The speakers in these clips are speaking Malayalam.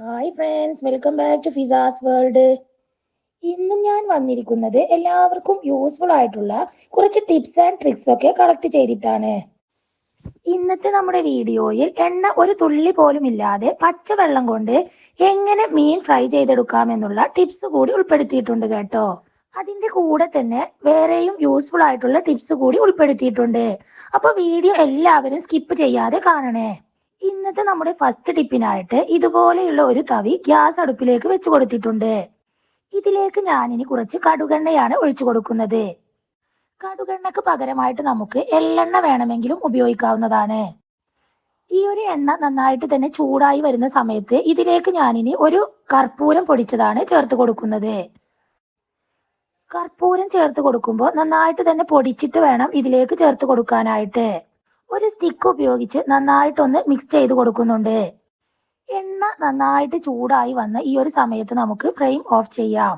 Hi friends welcome back to Fiza's world ഇന്നും ഞാൻ വന്നിരിക്കുന്നത് എല്ലാവർക്കും യൂസ്ഫുൾ ആയിട്ടുള്ള കുറച്ച് ടിപ്സ് ആൻഡ് ട്രിക്സ് ഒക്കെ കളക്ട് ചെയ്തിട്ടാണ്. ഇന്നത്തെ നമ്മുടെ വീഡിയോയിൽ എണ്ണ ഒരു തുള്ളി പോലും ഇല്ലാതെ പച്ചവെള്ളം കൊണ്ട് എങ്ങനെ മീൻ ഫ്രൈ ചെയ്തെടുക്കാം എന്നുള്ള ടിപ്സ് കൂടി ഉൾപ്പെടുത്തിയിട്ടുണ്ട് കേട്ടോ. അതിന്റെ കൂടെ തന്നെ വേറെയും യൂസ്ഫുൾ ആയിട്ടുള്ള ടിപ്സ് കൂടി ഉൾപ്പെടുത്തിയിട്ടുണ്ട്. അപ്പൊ വീഡിയോ എല്ലാവരും സ്കിപ്പ് ചെയ്യാതെ കാണണേ. ഇന്നത്തെ നമ്മുടെ ഫസ്റ്റ് ടിപ്പിനായിട്ട് ഇതുപോലെയുള്ള ഒരു തവി ഗ്യാസ് അടുപ്പിലേക്ക് വെച്ച് കൊടുത്തിട്ടുണ്ട്. ഇതിലേക്ക് ഞാനിനി കുറച്ച് കടുകെണ്ണയാണ് ഒഴിച്ചു കൊടുക്കുന്നത്. കടുകെണ്ണക്ക് പകരമായിട്ട് നമുക്ക് എള്ളെണ്ണ വേണമെങ്കിലും ഉപയോഗിക്കാവുന്നതാണ്. ഈ ഒരു എണ്ണ നന്നായിട്ട് തന്നെ ചൂടായി വരുന്ന സമയത്ത് ഇതിലേക്ക് ഞാനിനി ഒരു കർപ്പൂരം പൊടിച്ചതാണ് ചേർത്ത് കൊടുക്കുന്നത്. കർപ്പൂരം ചേർത്ത് കൊടുക്കുമ്പോൾ നന്നായിട്ട് തന്നെ പൊടിച്ചിട്ട് വേണം ഇതിലേക്ക് ചേർത്ത് കൊടുക്കാനായിട്ട്. ഒരു സ്റ്റിക്ക് ഉപയോഗിച്ച് നന്നായിട്ടൊന്ന് മിക്സ് ചെയ്ത് കൊടുക്കുന്നുണ്ട്. എണ്ണ നന്നായിട്ട് ചൂടായി വന്ന ഈ ഒരു സമയത്ത് നമുക്ക് ഫ്ലെയിം ഓഫ് ചെയ്യാം.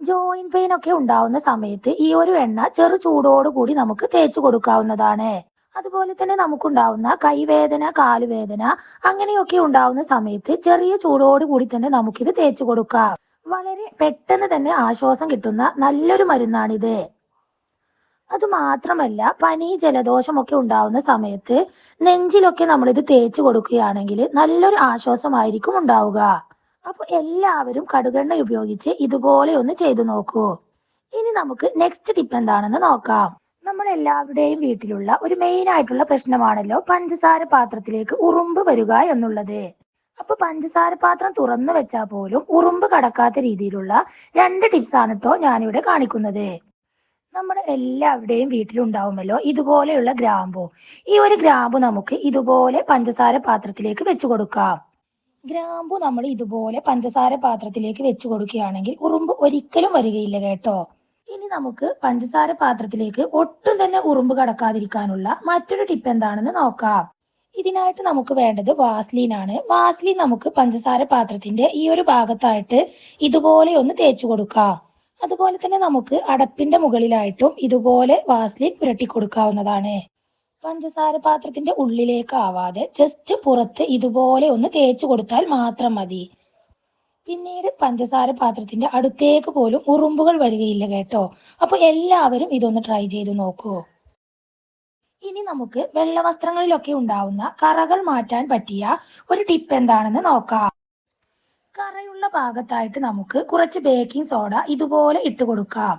ജോയിൻ പെയിൻ ഒക്കെ ഉണ്ടാവുന്ന സമയത്ത് ഈ ഒരു എണ്ണ ചെറു ചൂടോടുകൂടി നമുക്ക് തേച്ചു കൊടുക്കാവുന്നതാണ്. അതുപോലെ തന്നെ നമുക്കുണ്ടാവുന്ന കൈവേദന കാലുവേദന അങ്ങനെയൊക്കെ ഉണ്ടാവുന്ന സമയത്ത് ചെറിയ ചൂടോടുകൂടി തന്നെ നമുക്കിത് തേച്ചു കൊടുക്കാം. വളരെ പെട്ടെന്ന് തന്നെ ആശ്വാസം കിട്ടുന്ന നല്ലൊരു മരുന്നാണിത്. അത് മാത്രമല്ല പനി ജലദോഷമൊക്കെ ഉണ്ടാവുന്ന സമയത്ത് നെഞ്ചിലൊക്കെ നമ്മൾ ഇത് തേച്ച് കൊടുക്കുകയാണെങ്കിൽ നല്ലൊരു ആശ്വാസമായിരിക്കും ഉണ്ടാവുക. അപ്പൊ എല്ലാവരും കടുകെണ്ണ ഉപയോഗിച്ച് ഇതുപോലെ ഒന്ന് ചെയ്തു നോക്കൂ. ഇനി നമുക്ക് നെക്സ്റ്റ് ടിപ്പ് എന്താണെന്ന് നോക്കാം. നമ്മൾ എല്ലാവരുടെയും വീട്ടിലുള്ള ഒരു മെയിൻ ആയിട്ടുള്ള പ്രശ്നമാണല്ലോ പഞ്ചസാര പാത്രത്തിലേക്ക് ഉറുമ്പ് വരിക എന്നുള്ളത്. അപ്പൊ പഞ്ചസാര പാത്രം തുറന്നു വെച്ചാൽ പോലും ഉറുമ്പ് കടക്കാത്ത രീതിയിലുള്ള രണ്ട് ടിപ്സ് ആണ് കേട്ടോ ഞാനിവിടെ കാണിക്കുന്നത്. നമ്മുടെ എല്ലാവരുടെയും വീട്ടിലുണ്ടാവുമല്ലോ ഇതുപോലെയുള്ള ഗ്രാമ്പു. ഈ ഒരു ഗ്രാമ്പു നമുക്ക് ഇതുപോലെ പഞ്ചസാര പാത്രത്തിലേക്ക് വെച്ചു കൊടുക്കാം. ഗ്രാമ്പു നമ്മൾ ഇതുപോലെ പഞ്ചസാര പാത്രത്തിലേക്ക് വെച്ചു കൊടുക്കുകയാണെങ്കിൽ ഉറുമ്പ് ഒരിക്കലും വരികയില്ല കേട്ടോ. ഇനി നമുക്ക് പഞ്ചസാര പാത്രത്തിലേക്ക് ഒട്ടും തന്നെ ഉറുമ്പ് കടക്കാതിരിക്കാനുള്ള മറ്റൊരു ടിപ്പ് എന്താണെന്ന് നോക്കാം. ഇതിനായിട്ട് നമുക്ക് വേണ്ടത് വാസ്ലീൻ ആണ്. വാസ്ലീൻ നമുക്ക് പഞ്ചസാര പാത്രത്തിന്റെ ഈ ഒരു ഭാഗത്തായിട്ട് ഇതുപോലെ ഒന്ന് തേച്ചു കൊടുക്കാം. അതുപോലെ തന്നെ നമുക്ക് അടപ്പിന്റെ മുകളിലായിട്ടും ഇതുപോലെ വാസ്ലിൻ പുരട്ടി കൊടുക്കാവുന്നതാണ്. പഞ്ചസാര പാത്രത്തിന്റെ ഉള്ളിലേക്ക് ആവാതെ ജസ്റ്റ് പുറത്ത് ഇതുപോലെ ഒന്ന് തേച്ച് കൊടുത്താൽ മാത്രം മതി. പിന്നീട് പഞ്ചസാര പാത്രത്തിന്റെ അടുത്തേക്ക് പോലും ഉറുമ്പുകൾ വരികയില്ല കേട്ടോ. അപ്പൊ എല്ലാവരും ഇതൊന്ന് ട്രൈ ചെയ്ത് നോക്കൂ. ഇനി നമുക്ക് വെള്ള വസ്ത്രങ്ങളിലൊക്കെ ഉണ്ടാവുന്ന കറകൾ മാറ്റാൻ പറ്റിയ ഒരു ടിപ്പ് എന്താണെന്ന് നോക്കാം. കറയുള്ള ഭാഗത്തായിട്ട് നമുക്ക് കുറച്ച് ബേക്കിംഗ് സോഡ ഇതുപോലെ ഇട്ട് കൊടുക്കാം.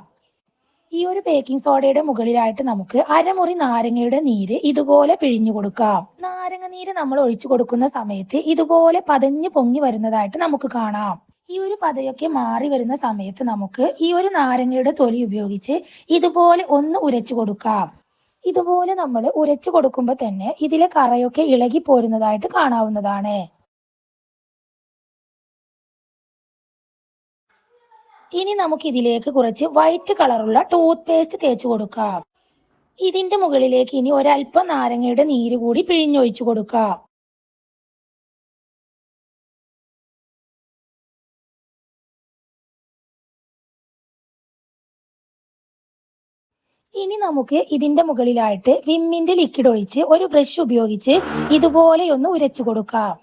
ഈ ഒരു ബേക്കിംഗ് സോഡയുടെ മുകളിലായിട്ട് നമുക്ക് അരമുറി നാരങ്ങയുടെ നീര് ഇതുപോലെ പിഴിഞ്ഞു കൊടുക്കാം. നാരങ്ങ നീര് നമ്മൾ ഒഴിച്ചു കൊടുക്കുന്ന സമയത്ത് ഇതുപോലെ പതഞ്ഞു പൊങ്ങി വരുന്നതായിട്ട് നമുക്ക് കാണാം. ഈ ഒരു പതയൊക്കെ മാറി വരുന്ന സമയത്ത് നമുക്ക് ഈ ഒരു നാരങ്ങയുടെ തൊലി ഉപയോഗിച്ച് ഇതുപോലെ ഒന്ന് ഉരച്ചു കൊടുക്കാം. ഇതുപോലെ നമ്മൾ ഉരച്ചു കൊടുക്കുമ്പോൾ തന്നെ ഇതിലെ കറയൊക്കെ ഇളകി പോരുന്നതായിട്ട് കാണാവുന്നതാണ്. ഇനി നമുക്ക് ഇതിലേക്ക് കുറച്ച് വൈറ്റ് കളറുള്ള ടൂത്ത് പേസ്റ്റ് തേച്ച് കൊടുക്കാം. ഇതിന്റെ മുകളിലേക്ക് ഇനി ഒരല്പം നാരങ്ങയുടെ നീര് കൂടി പിഴിഞ്ഞൊഴിച്ചു കൊടുക്കാം. ഇനി നമുക്ക് ഇതിന്റെ മുകളിലായിട്ട് വിമ്മിന്റെ ലിക്വിഡ് ഒഴിച്ച് ഒരു ബ്രഷ് ഉപയോഗിച്ച് ഇതുപോലെ ഒന്ന് ഉരച്ചു കൊടുക്കാം.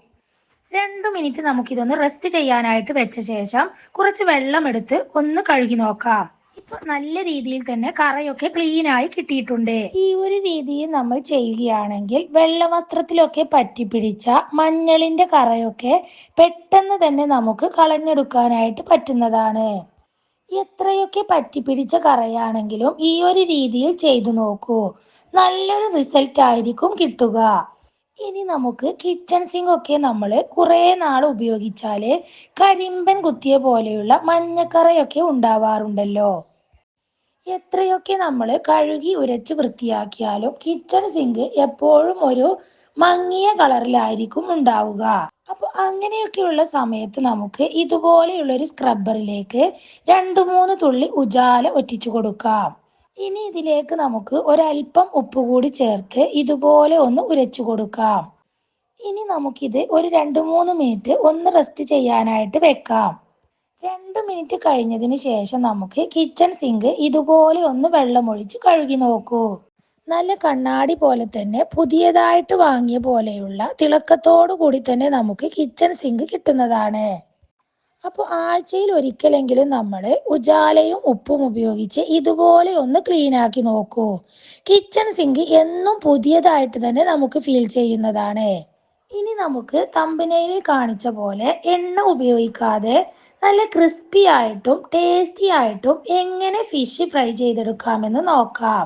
രണ്ടു മിനിറ്റ് നമുക്കിതൊന്ന് റെസ്റ്റ് ചെയ്യാനായിട്ട് വെച്ച ശേഷം കുറച്ച് വെള്ളം എടുത്ത് ഒന്ന് കഴുകി നോക്കാം. ഇപ്പൊ നല്ല രീതിയിൽ തന്നെ കറയൊക്കെ ക്ലീൻ ആയി കിട്ടിയിട്ടുണ്ട്. ഈ ഒരു രീതിയിൽ നമ്മൾ ചെയ്യുകയാണെങ്കിൽ വെള്ളവസ്ത്രത്തിലൊക്കെ പറ്റിപ്പിടിച്ച മഞ്ഞളിന്റെ കറയൊക്കെ പെട്ടെന്ന് തന്നെ നമുക്ക് കളഞ്ഞെടുക്കാനായിട്ട് പറ്റുന്നതാണ്. എത്രയൊക്കെ പറ്റിപ്പിടിച്ച കറയാണെങ്കിലും ഈ ഒരു രീതിയിൽ ചെയ്തു നോക്കൂ. നല്ലൊരു റിസൾട്ട് ആയിരിക്കും കിട്ടുക. ഇനി നമുക്ക് കിച്ചൺ സിങ്ക് ഒക്കെ നമ്മൾ കുറേ നാൾ ഉപയോഗിച്ചാൽ കരിമ്പൻ കുത്തിയ പോലെയുള്ള മഞ്ഞക്കറയൊക്കെ ഉണ്ടാവാറുണ്ടല്ലോ. എത്രയൊക്കെ നമ്മൾ കഴുകി ഉരച്ച് വൃത്തിയാക്കിയാലും കിച്ചൺ സിങ്ക് എപ്പോഴും ഒരു മങ്ങിയ കളറിലായിരിക്കും ഉണ്ടാവുക. അപ്പൊ അങ്ങനെയൊക്കെയുള്ള സമയത്ത് നമുക്ക് ഇതുപോലെയുള്ള ഒരു സ്ക്രബ്ബറിലേക്ക് രണ്ടു മൂന്ന് തുള്ളി ഉജാല ഒറ്റിച്ചു കൊടുക്കാം. ഇനി ഇതിലേക്ക് നമുക്ക് ഒരല്പം ഉപ്പ് കൂടി ചേർത്ത് ഇതുപോലെ ഒന്ന് ഉരച്ചു കൊടുക്കാം. ഇനി നമുക്കിത് ഒരു രണ്ട് മൂന്ന് മിനിറ്റ് ഒന്ന് റെസ്റ്റ് ചെയ്യാനായിട്ട് വെക്കാം. രണ്ട് മിനിറ്റ് കഴിഞ്ഞതിന് ശേഷം നമുക്ക് കിച്ചൺ സിങ്ക് ഇതുപോലെ ഒന്ന് വെള്ളമൊഴിച്ച് കഴുകി നോക്കൂ. നല്ല കണ്ണാടി പോലെ തന്നെ പുതിയതായിട്ട് വാങ്ങിയ പോലെയുള്ള തിളക്കത്തോടു കൂടി തന്നെ നമുക്ക് കിച്ചൺ സിങ്ക് കിട്ടുന്നതാണ്. അപ്പോൾ ആഴ്ചയിൽ ഒരിക്കലെങ്കിലും നമ്മൾ ഉജാലയും ഉപ്പും ഉപയോഗിച്ച് ഇതുപോലെ ഒന്ന് ക്ലീൻ ആക്കി നോക്കൂ. കിച്ചൺ സിങ്ക് എന്നും പുതിയതായിട്ട് തന്നെ നമുക്ക് ഫീൽ ചെയ്യുന്നതാണ്. ഇനി നമുക്ക് തമ്പനയിൽ കാണിച്ച പോലെ എണ്ണ ഉപയോഗിക്കാതെ നല്ല ക്രിസ്പി ആയിട്ടും ടേസ്റ്റി ആയിട്ടും എങ്ങനെ ഫിഷ് ഫ്രൈ ചെയ്തെടുക്കാമെന്ന് നോക്കാം.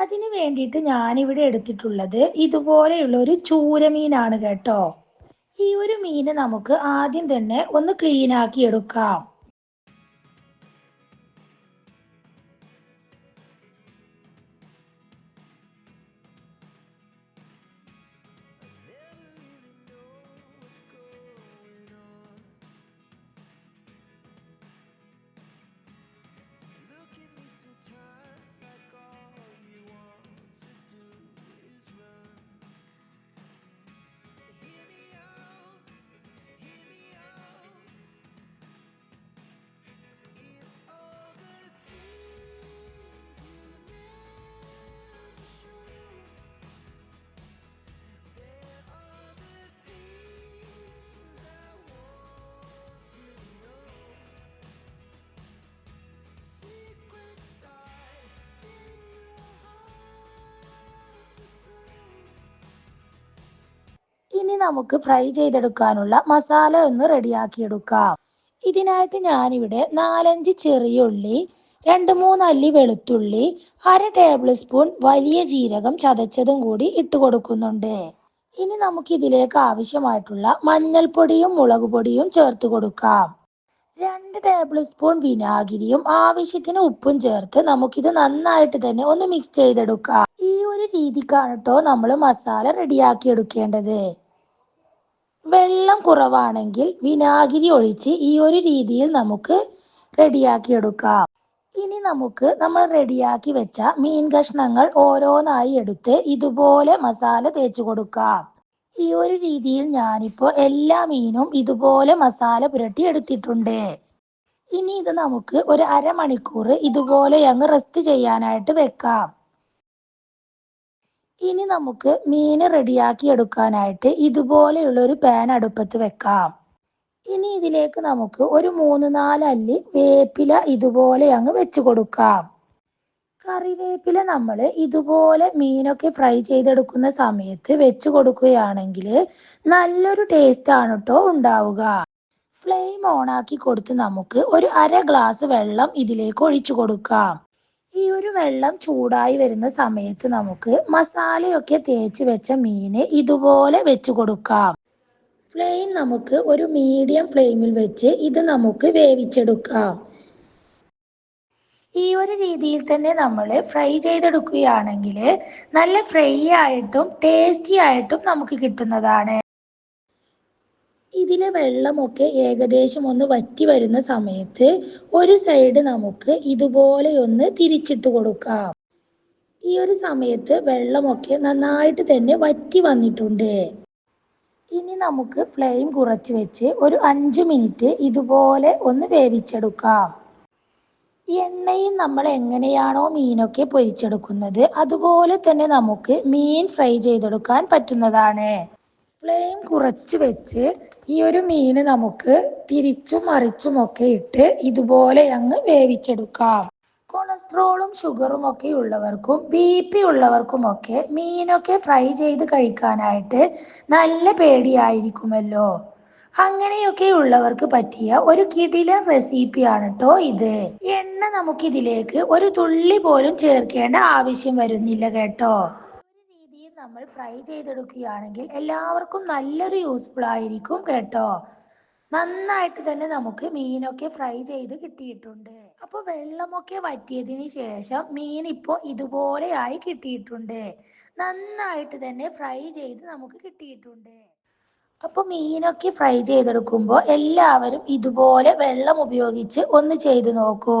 അതിന് വേണ്ടിയിട്ട് ഞാനിവിടെ എടുത്തിട്ടുള്ളത് ഇതുപോലെയുള്ള ഒരു ചൂരമീനാണ് കേട്ടോ. ഈ ഒരു മീന് നമുക്ക് ആദ്യം തന്നെ ഒന്ന് ക്ലീൻ ആക്കി എടുക്കാം. ഇനി നമുക്ക് ഫ്രൈ ചെയ്തെടുക്കാനുള്ള മസാല ഒന്ന് റെഡിയാക്കിയെടുക്കാം. ഇതിനായിട്ട് ഞാനിവിടെ നാലഞ്ച് ചെറിയ ഉള്ളി രണ്ട് മൂന്ന് അല്ലി വെളുത്തുള്ളി അര ടേബിൾ സ്പൂൺ വലിയ ജീരകം ചതച്ചതും കൂടി ഇട്ട് കൊടുക്കുന്നുണ്ട്. ഇനി നമുക്ക് ഇതിലേക്ക് ആവശ്യമായിട്ടുള്ള മഞ്ഞൾപ്പൊടിയും മുളക് പൊടിയും ചേർത്ത് കൊടുക്കാം. രണ്ട് ടേബിൾ സ്പൂൺ വിനാഗിരിയും ആവശ്യത്തിന് ഉപ്പും ചേർത്ത് നമുക്കിത് നന്നായിട്ട് തന്നെ ഒന്ന് മിക്സ് ചെയ്തെടുക്കാം. ഈ ഒരു രീതിക്കാണ് കേട്ടോ നമ്മൾ മസാല റെഡിയാക്കി എടുക്കേണ്ടത് വെള്ളം കുറവാണെങ്കിൽ വിനാഗിരി ഒഴിച്ച് ഈ ഒരു രീതിയിൽ നമുക്ക് റെഡിയാക്കി എടുക്കാം. ഇനി നമുക്ക് നമ്മൾ റെഡിയാക്കി വെച്ച മീൻ കഷ്ണങ്ങൾ ഓരോന്നായി എടുത്ത് ഇതുപോലെ മസാല തേച്ചു കൊടുക്കാം. ഈ ഒരു രീതിയിൽ ഞാനിപ്പോൾ എല്ലാ മീനും ഇതുപോലെ മസാല പുരട്ടി എടുത്തിട്ടുണ്ട്. ഇനി ഇത് നമുക്ക് ഒരു അരമണിക്കൂർ ഇതുപോലെ അങ്ങ് റെസ്റ്റ് ചെയ്യാനായിട്ട് വെക്കാം. ഇനി നമുക്ക് മീൻ റെഡിയാക്കി എടുക്കാനായിട്ട് ഇതുപോലെയുള്ള ഒരു പാൻ അടുപ്പത്ത് വെക്കാം. ഇനി ഇതിലേക്ക് നമുക്ക് ഒരു മൂന്ന് നാല് അല്ലി വേപ്പില ഇതുപോലെ അങ്ങ് വെച്ച് കൊടുക്കാം. കറിവേപ്പില നമ്മൾ ഇതുപോലെ മീനൊക്കെ ഫ്രൈ ചെയ്തെടുക്കുന്ന സമയത്ത് വെച്ച് കൊടുക്കുകയാണെങ്കിൽ നല്ലൊരു ടേസ്റ്റ് ആണ് കേട്ടോ ഉണ്ടാവുക. ഫ്ലെയിം ഓണാക്കി കൊടുത്ത് നമുക്ക് ഒരു അര ഗ്ലാസ് വെള്ളം ഇതിലേക്ക് ഒഴിച്ചു കൊടുക്കാം. ഈ ഒരു വെള്ളം ചൂടായി വരുന്ന സമയത്ത് നമുക്ക് മസാലയൊക്കെ തേച്ച് വെച്ച മീന് ഇതുപോലെ വെച്ച് കൊടുക്കാം. ഫ്ലെയിം നമുക്ക് ഒരു മീഡിയം ഫ്ലെയിമിൽ വെച്ച് ഇത് നമുക്ക് വേവിച്ചെടുക്കാം. ഈ ഒരു രീതിയിൽ തന്നെ നമ്മൾ ഫ്രൈ ചെയ്തെടുക്കുകയാണെങ്കിൽ നല്ല ഫ്രൈ ആയിട്ടും ടേസ്റ്റി ആയിട്ടും നമുക്ക് കിട്ടുന്നതാണ്. ഇതിലെ വെള്ളമൊക്കെ ഏകദേശം ഒന്ന് വറ്റി വരുന്ന സമയത്ത് ഒരു സൈഡ് നമുക്ക് ഇതുപോലെ ഒന്ന് തിരിച്ചിട്ട് കൊടുക്കാം. ഈ ഒരു സമയത്ത് വെള്ളമൊക്കെ നന്നായിട്ട് തന്നെ വറ്റി വന്നിട്ടുണ്ട്. ഇനി നമുക്ക് ഫ്ലെയിം കുറച്ച് വെച്ച് ഒരു അഞ്ച് മിനിറ്റ് ഇതുപോലെ ഒന്ന് വേവിച്ചെടുക്കാം. എണ്ണയും നമ്മൾ എങ്ങനെയാണോ മീനൊക്കെ പൊരിച്ചെടുക്കുന്നത് അതുപോലെ തന്നെ നമുക്ക് മീൻ ഫ്രൈ ചെയ്തെടുക്കാൻ പറ്റുന്നതാണ്. ഫ്ലെയിം കുറച്ച് വെച്ച് ഈ ഒരു മീന് നമുക്ക് തിരിച്ചും മറിച്ചും ഒക്കെ ഇട്ട് ഇതുപോലെ അങ്ങ് വേവിച്ചെടുക്കാം. കൊളസ്ട്രോളും ഷുഗറും ഒക്കെ ഉള്ളവർക്കും ബി പി ഉള്ളവർക്കും ഒക്കെ മീനൊക്കെ ഫ്രൈ ചെയ്ത് കഴിക്കാനായിട്ട് നല്ല പേടിയായിരിക്കുമല്ലോ. അങ്ങനെയൊക്കെ ഉള്ളവർക്ക് പറ്റിയ ഒരു കിടിലൻ റെസിപ്പിയാണ് കേട്ടോ ഇത്. എണ്ണ നമുക്ക് ഇതിലേക്ക് ഒരു തുള്ളി പോലും ചേർക്കേണ്ട ആവശ്യം വരുന്നില്ല കേട്ടോ. നമ്മൾ ഫ്രൈ ചെയ്തെടുക്കുകയാണെങ്കിൽ എല്ലാവർക്കും നല്ലൊരു യൂസ്ഫുൾ ആയിരിക്കും കേട്ടോ. നന്നായിട്ട് തന്നെ നമുക്ക് മീനൊക്കെ ഫ്രൈ ചെയ്ത് കിട്ടിയിട്ടുണ്ട്. അപ്പോൾ വെള്ളമൊക്കെ വറ്റിയതിന് ശേഷം മീൻ ഇപ്പോൾ ഇതുപോലെയായി കിട്ടിയിട്ടുണ്ട്. നന്നായിട്ട് തന്നെ ഫ്രൈ ചെയ്ത് നമുക്ക് കിട്ടിയിട്ടുണ്ട്. അപ്പോൾ മീനൊക്കെ ഫ്രൈ ചെയ്തെടുക്കുമ്പോൾ എല്ലാവരും ഇതുപോലെ വെള്ളം ഉപയോഗിച്ച് ഒന്ന് ചെയ്ത് നോക്കൂ.